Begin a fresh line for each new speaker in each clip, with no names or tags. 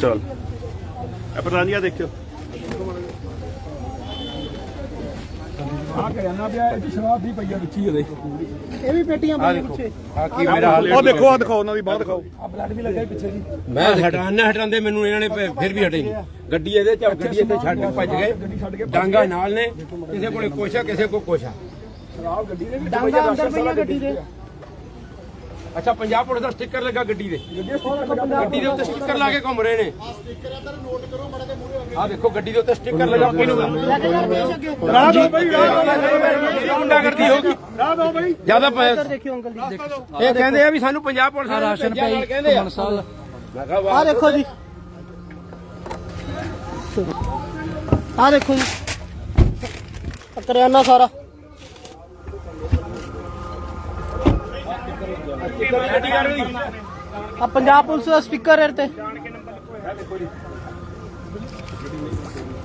ਚਲ। ਇਹ ਪ੍ਰਧਾਨ ਜੀ ਆਹ ਦੇਖਿਓ
ਆ ਕਰਿਆਨਾ ਪਿਆ ਇਹ 'ਚ ਸ਼ਰਾਬ ਦੀ ਪਈਆ ਵਿੱਚ ਹੀ ਇਹਦੇ।
ਇਹ ਵੀ ਪੇਟੀਆਂ ਪਈਆਂ ਪਿੱਛੇ।
ਆ ਕੀ ਮੇਰਾ ਹਾਲ
ਉਹ ਦੇਖੋ ਆ ਦਿਖਾਓ ਉਹਨਾਂ ਦੀ ਬਾਹ ਦਿਖਾਓ।
ਆ ਬਲੱਡ ਵੀ ਲੱਗਾ ਪਿੱਛੇ ਜੀ।
ਮੈਂ ਹਟਾਣਾ ਹਟਾਉਂਦੇ ਮੈਨੂੰ ਇਹਨਾਂ ਨੇ ਫਿਰ ਵੀ ਹਟੇ ਨਹੀਂ। ਗੱਡੀ ਇਹਦੇ ਚ ਗੱਡੀ ਇੱਥੇ ਛੱਡ ਕੇ ਭੱਜ ਗਏ। ਡਾਂਗਾ ਨਾਲ ਨੇ। ਕਿਸੇ ਕੋਲੇ ਕੁਛ ਆ ਕਿਸੇ ਕੋਲ ਕੁਛ ਆ।
ਸ਼ਰਾਬ ਗੱਡੀ ਦੇ ਵਿੱਚ
ਡਾਂਗਾ ਅੰਦਰ ਪਈਆਂ ਗੱਡੀ ਦੇ।
ਅੱਛਾ ਪੰਜਾਬ ਪੁਲਿਸ ਦਾ ਸਟicker ਲੱਗਾ ਗੱਡੀ ਦੇ। ਗੱਡੀ ਦੇ ਉੱਤੇ ਸਟicker ਲਾ ਕੇ ਘੁੰਮ ਰਹੇ ਨੇ। ਆ ਦੇਖੋ ਗੱਡੀ ਦੇ ਉੱਤੇ ਸਟicker ਲੱਗਾ ਕਿਹਨੂੰ
ਰਾਹ ਦੋ ਬਈ ਰਾਹ
ਗੁੰਡਾ ਕਰਦੀ ਹੋਗੀ
ਰਾਹ ਦੋ ਬਈ।
ਜ਼ਿਆਦਾ ਇਹ ਕਹਿੰਦੇ ਆ ਵੀ ਸਾਨੂੰ ਪੰਜਾਬ ਪੁਲਿਸ ਦਾ ਰਾਸ਼ਨ ਪਈ ਕਹਿੰਦੇ ਆ।
ਦੇਖੋ ਜੀ। ਆ ਦੇਖੋ ਕਰਿਆਨਾ ਸਾਰਾ। ਆ ਪੰਜਾਬ ਪੁਲਿਸ ਦਾ ਸਪੀਕਰ ਹੈ ਤੇ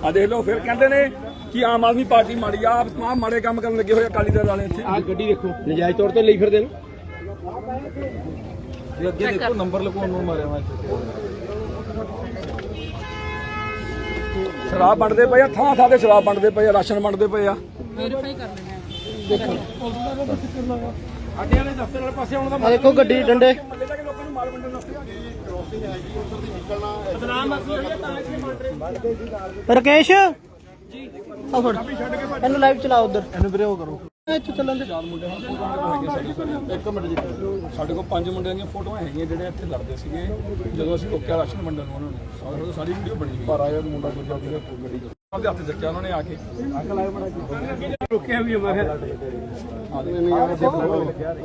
ਆ ਦੇਖ ਲਓ ਫਿਰ ਕਹਿੰਦੇ ਨੇ ਕਿ ਆਮ ਆਦਮੀ ਪਾਰਟੀ ਮਾੜੀ ਆ ਆਪ ਤਮਾਮ ਮਾੜੇ ਕੰਮ ਕਰਨ ਲੱਗੇ ਹੋਏ ਅਕਾਲੀ ਦਲ ਵਾਲੇ ਇੱਥੇ।
ਆ ਗੱਡੀ ਦੇਖੋ ਨਜਾਇਜ਼ ਤੌਰ ਤੇ ਲਈ ਫਿਰਦੇ ਨੇ।
ਅੱਗੇ ਦੇਖੋ ਨੰਬਰ ਲਗਾਉਣ ਨੂੰ ਮਾਰਿਆ ਮੈਂ ਸ਼ਰਾਬ ਵੰਡਦੇ ਪਏ ਆ ਥਾਂ ਥਾਂ ਤੇ ਸ਼ਰਾਬ ਵੰਡਦੇ ਪਏ ਆ ਰਾਸ਼ਨ ਵੰਡਦੇ ਪਏ ਆ।
ਅੱਡੇ ਵਾਲੇ ਦਫ਼ਤਰ ਵਾਲੇ ਪਾਸੇ ਆਉਣ ਦਾ
ਆ ਦੇਖੋ ਗੱਡੀ ਡੰਡੇ। ਰਕੇਸ਼? ਜੀ। ਆ ਫੜ। ਇਹਨੂੰ ਲਾਈਵ ਚਲਾਓ ਉਧਰ। ਇਹਨੂੰ ਵੀਰੇ ਉਹ ਕਰੋ। ਇੱਥੇ ਚੱਲਣ ਦੇ
ਇੱਕ ਮਿੰਟ ਜੀ ਸਾਡੇ ਕੋਲ ਪੰਜ ਮੁੰਡਿਆਂ ਦੀਆਂ ਫੋਟੋਆਂ ਹੈਗੀਆਂ ਜਿਹੜੇ ਇੱਥੇ ਲੜਦੇ ਸੀਗੇ। ਜਦੋਂ ਅਸੀਂ ਰੋਕਿਆ ਰਾਸ਼ਨ ਵੰਡਣ ਨੂੰ ਉਹਨਾਂ ਨੇ। ਸਾਡੇ ਕੋਲ ਸਾਰੀ ਵੀਡੀਓ ਬਣੀ ਹੋਈ। ਪਰ ਆਇਆ ਮੁੰਡਾ ਦੂਜਾ ਵੀਰੇ ਗੱਡੀ ਆਪਦੇ ਹੱਥ ਚੱਕਿਆ ਉਹਨਾਂ ਨੇ ਆ ਕੇ। ਅੱਗ ਲਾਇਆ ਬਣਾ
ਰੁਕਿਆ ਵੀ ਮੈਂ ਕਿਹਾ
ਨਹੀਂ ਯਾਰ ਦੇਖੋ।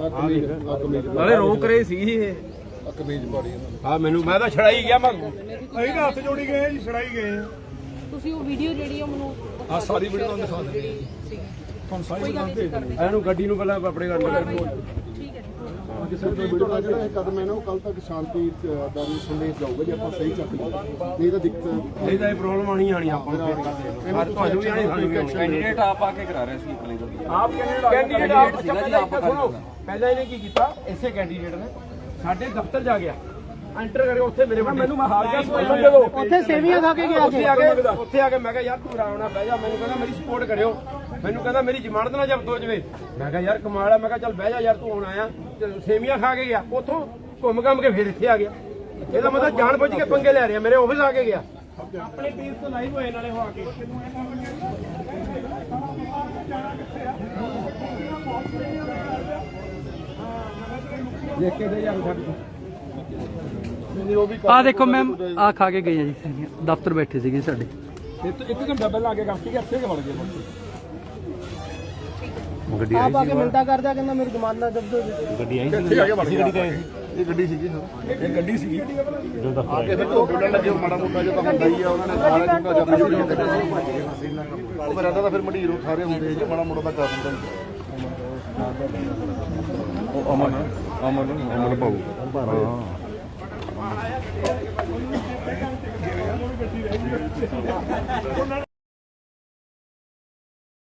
ਆ ਕਮੀਜ਼ ਆ ਕਮੀਜ਼
ਨਾਲੇ ਰੋਕ ਰਹੇ ਸੀ ਇਹ।
ਆ ਕਮੀਜ਼ ਪਾੜੀ
ਹਾਂ ਮੈਨੂੰ ਮੈਂ ਤਾਂ ਛੜਾਈ ਗਿਆ ਮੈਂ।
ਅਸੀਂ ਤਾਂ ਹੱਥ ਜੋੜੀ ਗਏ ਜੀ ਛੜਾਈ ਗਏ। ਆ
ਤੁਸੀਂ ਉਹ ਵੀਡੀਓ ਜਿਹੜੀ ਆ ਮੈਨੂੰ
ਆ ਸਾਰੀ ਵੀਡੀਓ ਤੁਹਾਨੂੰ ਦਿਖਾ ਦਿੰਦੇ ਹਾਂ ਤੁਹਾਨੂੰ ਸਾਰੀ
ਇਹਨੂੰ ਗੱਡੀ ਨੂੰ ਪਹਿਲਾਂ ਆਪਣੇ ਕਰ ਲਿਆ
ਕਿਸੇ ਦਾ ਵੀਡੀਓ ਦਾ ਜਿਹੜਾ ਇਹ ਕਦਮ ਹੈ ਨਾ ਉਹ ਕੱਲ ਤੱਕ ਸ਼ਾਂਤੀ ਦਾ ਵੀ ਸੰਦੇਸ਼ ਜਾਊਗਾ ਜੇ ਆਪਾਂ ਸਹੀ ਚੱਕ ਲਈਏ। ਨਹੀਂ ਤਾਂ ਦਿੱਕਤ
ਨਹੀਂ ਤਾਂ ਇਹ ਪ੍ਰੋਬਲਮ ਆਣੀ ਆਣੀ ਆਪਾਂ ਨੂੰ ਪਰ ਤੁਹਾਨੂੰ ਵੀ ਆਣੀ ਸਾਨੂੰ ਵੀ ਆਉਣੀ
ਕੈਂਡੀਡੇਟ
ਆਪ ਕੈਂਡੀਡੇਟ ਕੈਂਡੀਡੇਟ ਆਪ ਸੀਗਾ ਜੀ ਆਪ ਸੁਣੋ। ਪਹਿਲਾਂ ਇਹਨੇ ਕੀ ਕੀਤਾ? ਇਸੇ ਕੈਂਡੀਡੇਟ ਨੇ ਸਾਡੇ ਦਫ਼ਤਰ ਜਾ ਗਿਆ। ਐਂਟਰ ਕਰਕੇ ਉੱਥੇ ਮੇਰੇ ਵੱਡੇ।
ਮੈਨੂੰ ਮੈਂ ਹਾਰ ਗਿਆ ਸਪੋਰਟ ਦੇ ਦਿਓ
ਉੱਥੇ ਸੇਵੀਆਂ ਖਾ ਕੇ ਗਿਆ
ਉੱਥੇ ਆ ਕੇ ਉੱਥੇ ਆ ਕੇ ਮੈਂ ਕਿਹਾ ਯਾਰ ਤੂੰ ਆਰਾਮ ਨਾਲ ਬਹਿ ਜਾ। ਮੈਨੂੰ ਕਹਿੰਦਾ ਮੇਰੀ ਸਪੋਰਟ ਕਰਿਓ। ਮੈਨੂੰ ਕਹਿੰਦਾ ਮੇਰੀ ਜ਼ਮਾਨਤ ਨਾ ਜ਼ਬਤ ਹੋ ਜਵੇ। ਮੈਂ ਕਿਹਾ ਯਾਰ ਕਮਾਲ ਆ। ਮੈਂ ਕਿਹਾ ਚੱਲ ਬਹਿ ਜਾ ਯਾਰ ਤੂੰ ਹੁਣ ਆਇਆ। ਤੇ ਸੇਮੀਆਂ ਖਾ ਕੇ ਗਿਆ। ਉੱਥੋਂ ਘੁੰਮ ਘੰਮ ਕੇ ਫਿਰ ਇੱਥੇ ਆ ਗਿਆ। ਇਹਦਾ ਮਤਲਬ ਜਾਣ ਬੁੱਝ ਕੇ ਪੰਗੇ ਲੈ ਰਿਹਾ। ਮੇਰੇ ਆਫਿਸ ਆ ਕੇ ਗਿਆ। ਆਪਣੇ ਪੇਜ ਤੋਂ ਲਾਈਵ ਹੋਏ ਨਾਲੇ ਹੋ ਆ ਕੇ। ਦੇਖ ਕੇ ਦੇ ਯਾਰ ਛੱਡ
ਆ ਦੇਖੋ ਮੈਮ ਆ ਖਾ ਕੇ ਗਏ ਆ ਜੀ। ਦਫ਼ਤਰ ਬੈਠੇ ਸੀਗੇ ਸਾਡੇ।
ਇੱਕ ਇੱਕ ਘੰਟਾ ਪਹਿਲਾਂ ਆ ਕੇ ਕੰਮ ਕੀ ਇੱਥੇ ਕਿ ਵੜ ਗਏ
ਗੱਡੀ
ਆਪ ਆ ਕੇ ਮਿੰਤਾ ਕਰਦਾ ਕਹਿੰਦਾ ਮੇਰੀ ਜ਼ਮਾਨਤ ਜ਼ਬਤ ਹੋ ਜਾਵੇ
ਇੱਥੇ ਆ ਕੇ ਵੜ ਗਏ
ਇਹ ਗੱਡੀ ਸੀਗੀ
ਇਹ ਗੱਡੀ ਸੀਗੀ।
ਆ ਕੇ ਫਿਰ ਧੋ ਕੇ ਲੱਗੇ ਮਾੜਾ ਮੋਟਾ ਜਿਹਾ ਤਾਂ ਹੁੰਦਾ ਹੀ ਆ ਉਹਨਾਂ ਨੇ ਸਾਰਾ ਚੰਗਾ ਜੰਮ ਜੁੜ ਕੇ ਕੱਢਿਆ ਸੀ ਉਹ ਫਿਰ ਆਦਾ ਤਾਂ ਫਿਰ ਮੰਡੀਰ ਸਾਰੇ ਹੁੰਦੇ ਜੇ ਮਾੜਾ ਮੋਟਾ ਤਾਂ ਕਰ ਦਿੰਦਾ
O aman aman aman bau. Ah.